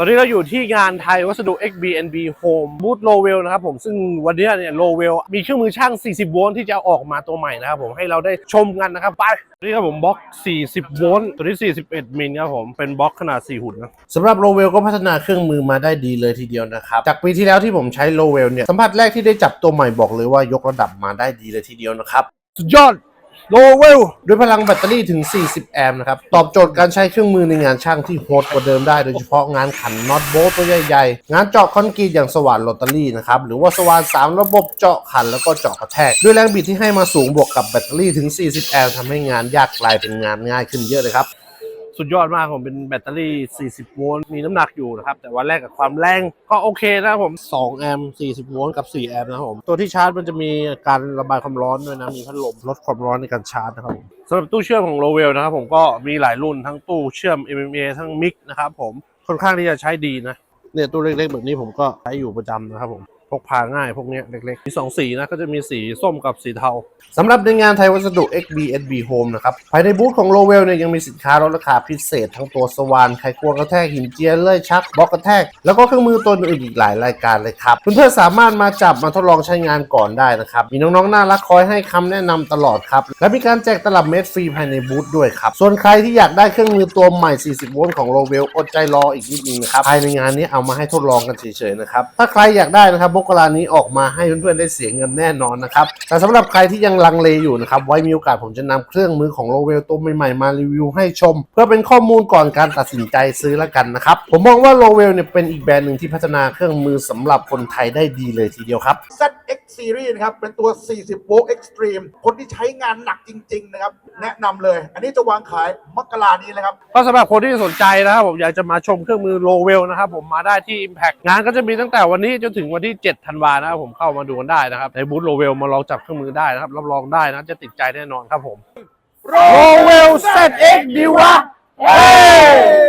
ตอนนี้เราอยู่ที่งานไทยวัสดุ XBNB Home บูธโลเวลนะครับผมซึ่งวันนี้เนี่ยโลเวลมีเครื่องมือช่าง 40 โวลต์ที่จะออกมาตัวใหม่นะครับผมให้เราได้ชมกันนะครับ ไปนี่ครับผมบล็อก 40 โวลต์ตัวนี้ 41 มิลครับผมเป็นบล็อกขนาด 4 หุ่นนะสำหรับโลเวลก็พัฒนาเครื่องมือมาได้ดีเลยทีเดียวนะครับ จากปีที่แล้วที่ผมใช้โลเวลเนี่ยสัมผัสแรกที่ได้จับตัวใหม่บอกเลยว่ายกระดับมาได้ดีเลยทีเดียวนะครับสุดยอด โลเวลด้วยพลังแบตเตอรี่ถึง 40 แอมป์นะครับ ตอบโจทย์การใช้เครื่องมือในงานช่างที่โหดกว่าเดิมได้ โดยเฉพาะงานขันน็อตโบลต์ตัวใหญ่ๆ งานเจาะคอนกรีตอย่างสว่านโรตารี่นะครับ หรือว่าสว่าน3 ระบบเจาะขันแล้วก็เจาะกระแทก ด้วยแรงบิดที่ให้มาสูงบวกกับแบตเตอรี่ถึง 40 แอมป์ทำให้งานยากกลายเป็นงานง่ายขึ้นเยอะเลยครับ สุดยอดมากผมเป็นแบตเตอรี่ 40 โวลต์ มีน้ำหนักอยู่นะครับ แต่ว่าแลกกับความแรงก็โอเคนะครับผม 2 แอมป์ 40 โวลต์ กับ 4 แอมป์นะครับผม ตัวที่ชาร์จมันจะมีการระบายความร้อนด้วยนะ มีพัดลมลดความร้อนในการชาร์จนะครับผมสำหรับตู้เชื่อมของโลเวลนะครับผมก็มีหลายรุ่นทั้งตู้เชื่อม MMA ทั้งมิกนะครับผม ค่อนข้างที่จะใช้ดีนะ เนี่ยตู้เล็กๆแบบนี้ผมก็ใช้อยู่ประจำนะครับผม พกพาง่ายพวกนี้เล็กๆ มีสองสีนะก็จะมีสีส้มกับสีเทาสำหรับในงานไทยวัสดุ XBSB Home นะครับ ภายในบูธของ l o w e l เนี่ยยังมีสินค้าลดราคาพิเศษ ทั้งตัวสว่านไขควงกระแทกหินเจียเลื่อยชักบล็อกกระแทก แล้วก็เครื่องมือตัวอื่นอีกหลายรายการเลยครับ เพื่อนๆสามารถมาจับมาทดลองใช้งานก่อนได้นะครับ มีน้องๆน่ารักคอยให้คำแนะนำตลอดครับและมีการแจกตลับเม็ดฟรีภายในบูธด้วยครับส่วนใครที่อยากได้เครื่องมือตัวใหม่ 40 โวลต์ของ l o w e l อดใจรออีกนิดนึงนะครับภายในงานนี้เอามาให้ทดลองกันเฉยๆนะครับถ้าใครอยากได้นะครับมกรานี้ออกมาให้เพื่อนๆได้เสียเงินแน่นอนนะครับ แต่สำหรับใครที่ยังลังเลอยู่นะครับ ไว้มีโอกาสผมจะนำเครื่องมือของโลเวลตัวใหม่ๆมารีวิวให้ชม เพื่อเป็นข้อมูลก่อนการตัดสินใจซื้อแล้วกันนะครับ ผมมองว่าโลเวลเนี่ยเป็นอีกแบรนด์หนึ่งที่พัฒนาเครื่องมือสำหรับคนไทยได้ดีเลยทีเดียวครับ Series นะครับ เป็นตัว 40 โวลต์ Extreme คนที่ใช้งานหนักจริง ๆ นะครับ แนะนำเลย อันนี้จะวางขายมกรานี้เลยครับ ก็สำหรับคนที่สนใจนะครับผมอยากจะมาชมเครื่องมือโลเวลนะครับผมมาได้ที่ Impact งานก็จะมีตั้งแต่วันนี้จนถึงวันที่ 7 ธันวานะครับผมเข้ามาดูกันได้นะครับในบูธโลเวลมาลองจับเครื่องมือได้นะครับรับรองได้นะจะติดใจแน่นอนครับผมโลเวล ZX ดีวะเฮ้